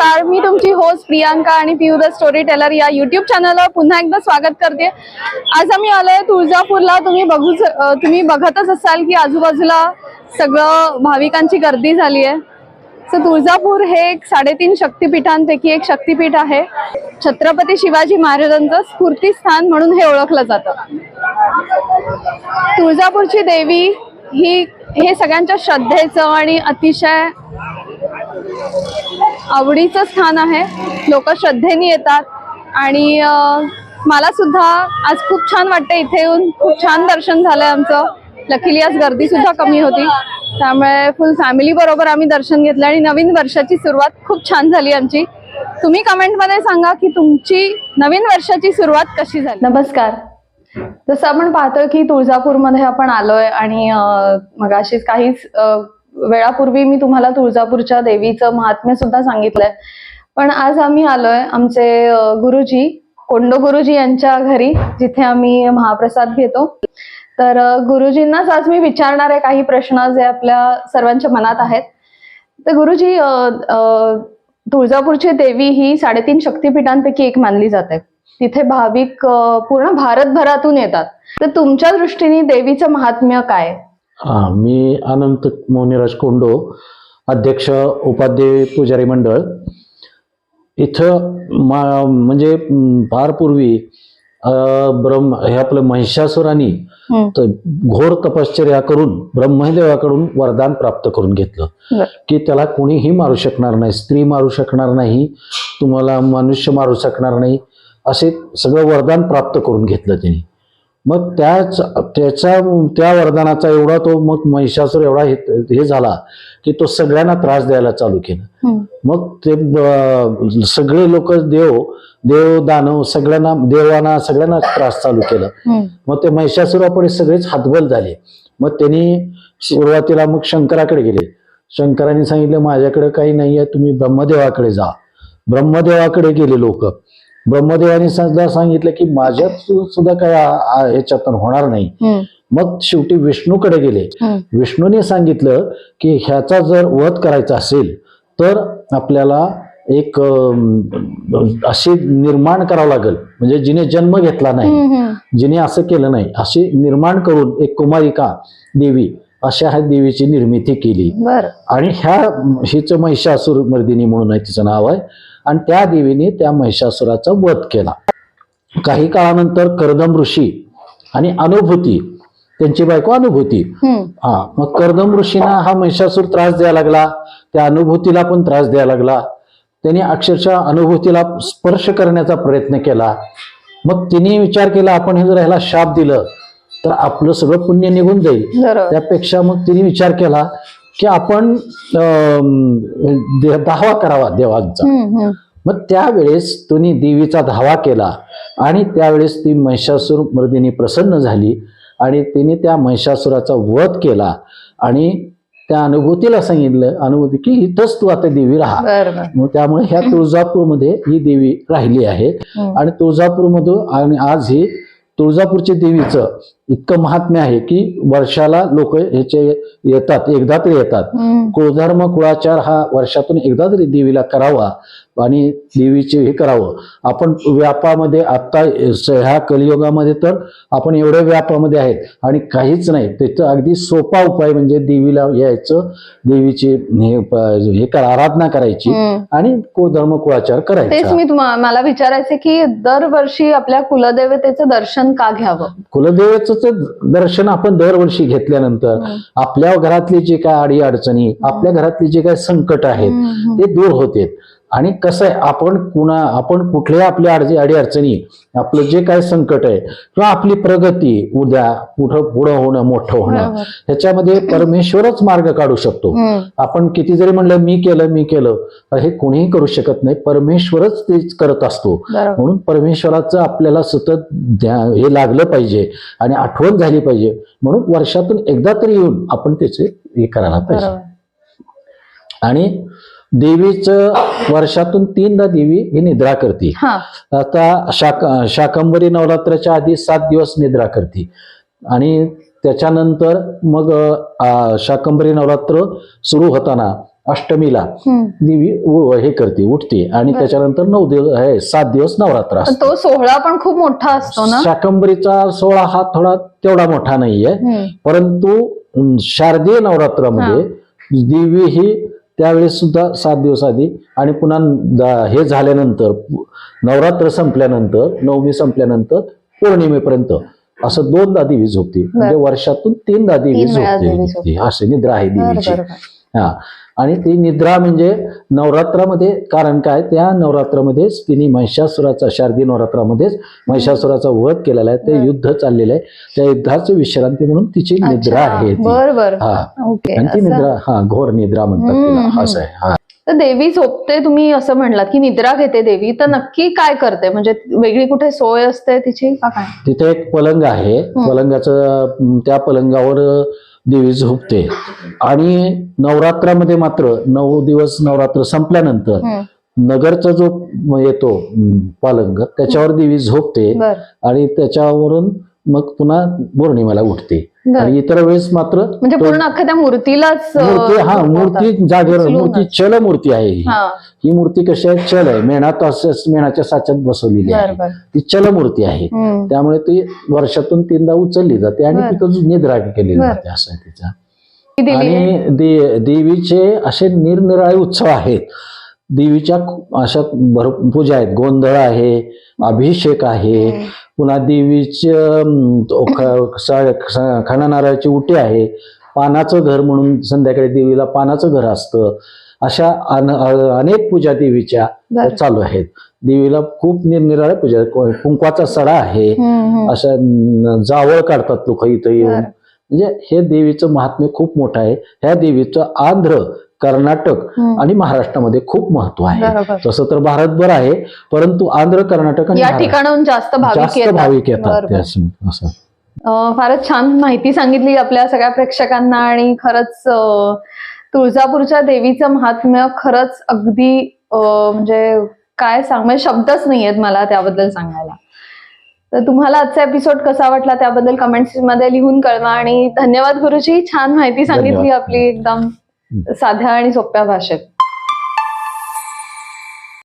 नमस्कार. मी तुमची होस्ट प्रियांका आणि पियू द स्टोरी टेलर या युट्यूब चॅनलवर पुन्हा एकदा स्वागत करते. आज आम्ही आलोय तुळजापूरला. तुम्ही बघू तुम्ही बघतच असाल की आजूबाजूला सगळं भाविकांची गर्दी झाली आहे. सो तुळजापूर हे एक साडेतीन शक्तिपीठांपैकी एक शक्तिपीठ आहे. छत्रपती शिवाजी महाराजांचं स्फूर्तीस्थान म्हणून हे ओळखलं जातं. तुळजापूरची देवी ही हे सगळ्यांच्या श्रद्धेचं आणि अतिशय आवडीचं स्थान आहे. लोक श्रद्धेने येतात. आणि मला सुद्धा आज खूप छान वाटतं इथे येऊन. खूप छान दर्शन झालंय आमचं. लकीली आज गर्दी सुद्धा कमी होती. त्यामुळे फुल फॅमिली बरोबर आम्ही दर्शन घेतलं आणि नवीन वर्षाची सुरुवात खूप छान झाली आमची. तुम्ही कमेंटमध्ये सांगा की तुमची नवीन वर्षाची सुरुवात कशी झाली? नमस्कार. जसं आपण पाहतोय की तुळजापूरमध्ये आपण आलोय आणि मग अशीच काहीच वेळापूर्वी मी तुम्हाला तुळजापूरच्या देवीचं महात्म्य सुद्धा सांगितलंय. पण आज आम्ही आलोय आमचे गुरुजी कोंडो गुरुजी यांच्या घरी जिथे आम्ही महाप्रसाद घेतो. तर गुरुजींनाच आज मी विचारणार आहे काही प्रश्न जे आपल्या सर्वांच्या मनात आहेत. तर गुरुजी तुळजापूरची देवी ही साडेतीन शक्तिपीठांपैकी एक मानली जाते. तिथे भाविक पूर्ण भारतभरातून येतात. तर तुमच्या दृष्टीने देवीचं महात्म्य काय? हा मी अनंत मोनिराज कोंडो अध्यक्ष उपाध्याय पुजारी मंडळ. इथं मा म्हणजे फार पूर्वी ब्रह्म हे आपलं महिषासुरानी घोर तपश्चर्या करून ब्रह्मदेवाकडून वरदान प्राप्त करून घेतलं. की त्याला कोणीही मारू शकणार नाही स्त्री मारू शकणार नाही तुम्हाला मनुष्य मारू शकणार नाही असे सगळं वरदान प्राप्त करून घेतलं त्यांनी. मग त्याच त्याचा त्या वरदानाचा एवढा तो मग महिषासूर एवढा हे झाला की तो सगळ्यांना त्रास द्यायला चालू केलं. मग ते सगळे लोक देव देव दानव सगळ्यांना देवांना सगळ्यांना त्रास चालू केला. मग ते महिषासुरापुढे सगळेच हातबल झाले. मग त्यांनी सुरुवातीला मग शंकराकडे गेले. शंकरांनी सांगितलं माझ्याकडे काही नाही आहे तुम्ही ब्रह्मदेवाकडे जा. ब्रह्मदेवाकडे गेले लोक. ब्रह्मदेवाने सुद्धा सांगितलं की माझ्यात सुद्धा काय ह्याच्यातून होणार नाही. मग शेवटी विष्णूकडे गेले. विष्णूने सांगितलं की ह्याचा जर वध करायचा असेल तर आपल्याला एक अशी निर्माण करावं लागेल म्हणजे जिने जन्म घेतला नाही. जिने असं केलं नाही अशी निर्माण करून एक कुमारिका देवी अशा ह्या देवीची निर्मिती केली आणि ह्या हिच महिषासूर मर्दिनी म्हणून आहे तिचं नाव आहे आणि त्या देवीने त्या महिषासुराचा वध केला. काही काळानंतर कर्दम ऋषी आणि अनुभूती त्यांची बायको अनुभूती. हा मग कर्दम ऋषींना हा महिषासूर त्रास द्यायला लागला त्या अनुभूतीला पण त्रास द्यायला लागला. त्यांनी अक्षरशः अनुभूतीला स्पर्श करण्याचा प्रयत्न केला. मग तिने विचार केला आपण हे जर ह्याला शाप दिलं तर आपलं सगळं पुण्य निघून जाईल. त्यापेक्षा मग तिने विचार केला की आपण धावा करावा देवांचा. मग त्यावेळेस तुम्ही देवीचा धावा केला आणि त्यावेळेस ती महिषासूर मर्दिनी प्रसन्न झाली आणि तिने त्या महिषासुराचा वध केला आणि त्या अनुभूतीला सांगितलं अनुभूती की इथंच तू आता देवी राहा मग त्यामुळे ह्या तुळजापूरमध्ये ही देवी राहिली आहे. आणि तुळजापूरमधून आणि आज ही तुळजापूरच्या देवीचं इतकं महात्म्य आहे की वर्षाला लोक ह्याचे येतात एकदा तरी येतात. कुळधर्म कुळाचार हा वर्षातून एकदा तरी देवीला करावा आणि देवीचे हे करावं आपण व्यापामध्ये आता स- ह्या कलियुगामध्ये तर आपण एवढ्या व्यापामध्ये आहेत आणि काहीच नाही त्याचं अगदी सोपा उपाय म्हणजे देवीला यायचं देवीची हे हे आराधना करायची. आणि कुळधर्म कुळाचार तेच करायचा मी तुम्हा मला विचारायचे की दरवर्षी आपल्या कुलदेवतेचं दर्शन का घ्यावं कुलदेवाचं दर्शन आपण दरवर्षी घेतल्यानंतर. आपल्या घरातली जे काय अडी अडचणी आपल्या घरातली जे काय संकट आहेत. ते दूर होते आणि कसं आहे आपण कुणा आपण कुठल्या आपल्या अडचणी अडी अडचणी आपलं जे काय संकट आहे किंवा आपली प्रगती उद्या पुढं पुढं होणं मोठं होणं. ह्याच्यामध्ये परमेश्वरच मार्ग काढू शकतो. आपण किती जरी म्हणलं मी केलं मी केलं तर हे कोणीही करू शकत नाही. परमेश्वरच ते करत असतो. म्हणून परमेश्वराचं आपल्याला सतत हे लागलं पाहिजे आणि आठवण झाली पाहिजे. म्हणून वर्षातून एकदा तरी येऊन आपण त्याचे हे करायला पाहिजे. आणि देवीचं वर्षातून तीनदा देवी ही निद्रा करते. हा. आता शाक शाकंबरी नवरात्राच्या आधी सात दिवस निद्रा करते. आणि त्याच्यानंतर मग शाकंबरी नवरात्र सुरू होताना अष्टमीला. देवी हे करते उठते. आणि. त्याच्यानंतर नऊ दिवस हे सात दिवस नवरात्र तो सोहळा पण खूप मोठा असतो ना? शाकंभरीचा सोहळा हा थोडा तेवढा मोठा नाहीये. परंतु शारदीय नवरात्रामध्ये देवी ही त्यावेळेस सुद्धा सात दिवस आधी आणि पुन्हा हे झाल्यानंतर नवरात्र संपल्यानंतर नवमी संपल्यानंतर पौर्णिमेपर्यंत असं दोनदा देवी झोपते म्हणजे वर्षातून तीनदा देवी झोपते. असे निद्रा आहे देवीची. हा. आणि ती निद्रा म्हणजे नवरात्रामध्ये कारण काय? त्या नवरात्रामध्येच तिने महिषासुराचा शारदी नवरात्रामध्येच महिषासुराचा वध केलेला आहे. ते. युद्ध चाललेलं आहे. त्या युद्धाची विश्रांती म्हणून तिची निद्रा. आहे ती. हा. निद्रा हा घोर निद्रा म्हणतात तिला. असं आहे. हा. तर देवी झोपते तुम्ही असं म्हणलात की निद्रा घेते देवी. तर नक्की काय करते? म्हणजे वेगळी कुठे सोय असते तिची तिथे एक पलंग आहे. पलंगाचं त्या पलंगावर देवी झोपते. आणि नवरात्रामध्ये मात्र नऊ दिवस नवरात्र संपल्यानंतर. नगरचा जो येतो पलंग त्याच्यावर देवी झोपते. आणि त्याच्यावरून मग पुन्हा पौर्णिमेला उठते आणि इतर वेळेस मात्र म्हणजे पूर्ण अख्ख्या मूर्तीलाच मूर्ती हा. मूर्ती जागेवर. मूर्ती चल मूर्ती आहे ही हा मूर्ती कशी आहे चल आहे मेणात असंच मेणाच्या साच्यात बसवलेली आहे ती चल मूर्ती आहे. त्यामुळे ती वर्षातून तीनदा उचलली जाते आणि. तिथं निद्रा केली. जाते असं तिचा. आणि देवीचे असे निरनिराळे उत्सव आहेत देवीच्या अशा भर पूजा आहेत. गोंधळ आहे अभिषेक आहे. हम्म. पुन्हा देवीचे अं, तो ख- स- स- खणानारळाची उटी आहे. पानाचं घर म्हणून संध्याकाळी देवीला पानाचं घर असतं. अशा अनेक पूजा देवीच्या. चालू आहेत. देवीला खूप निरनिराळ्या पूजा कुंकवाचा सडा आहे. अशा जावळ काढतात लोक इथं येऊन. म्हणजे हे देवीचं महात्म्य खूप मोठं आहे. ह्या देवीचं आंध्र कर्नाटक. आणि महाराष्ट्रामध्ये खूप महत्त्व आहे. तसं तर भारतभर आहे परंतु आंध्र कर्नाटक आणि या ठिकाणाहून जास्त भाविक जास्त येतात. असं. फारच छान माहिती सांगितली आपल्या सगळ्या प्रेक्षकांना आणि खरंच तुळजापूरच्या देवीचं महात्म्य खरंच अगदी म्हणजे काय सांग म्हणजे शब्दच नाही आहेत मला त्याबद्दल सांगायला. तर तुम्हाला आजचा एपिसोड कसा वाटला त्याबद्दल कमेंट्समध्ये लिहून कळवा आणि धन्यवाद गुरुजी. छान माहिती सांगितली. आपली एकदम. साध्या आणि सोप्या भाषेत.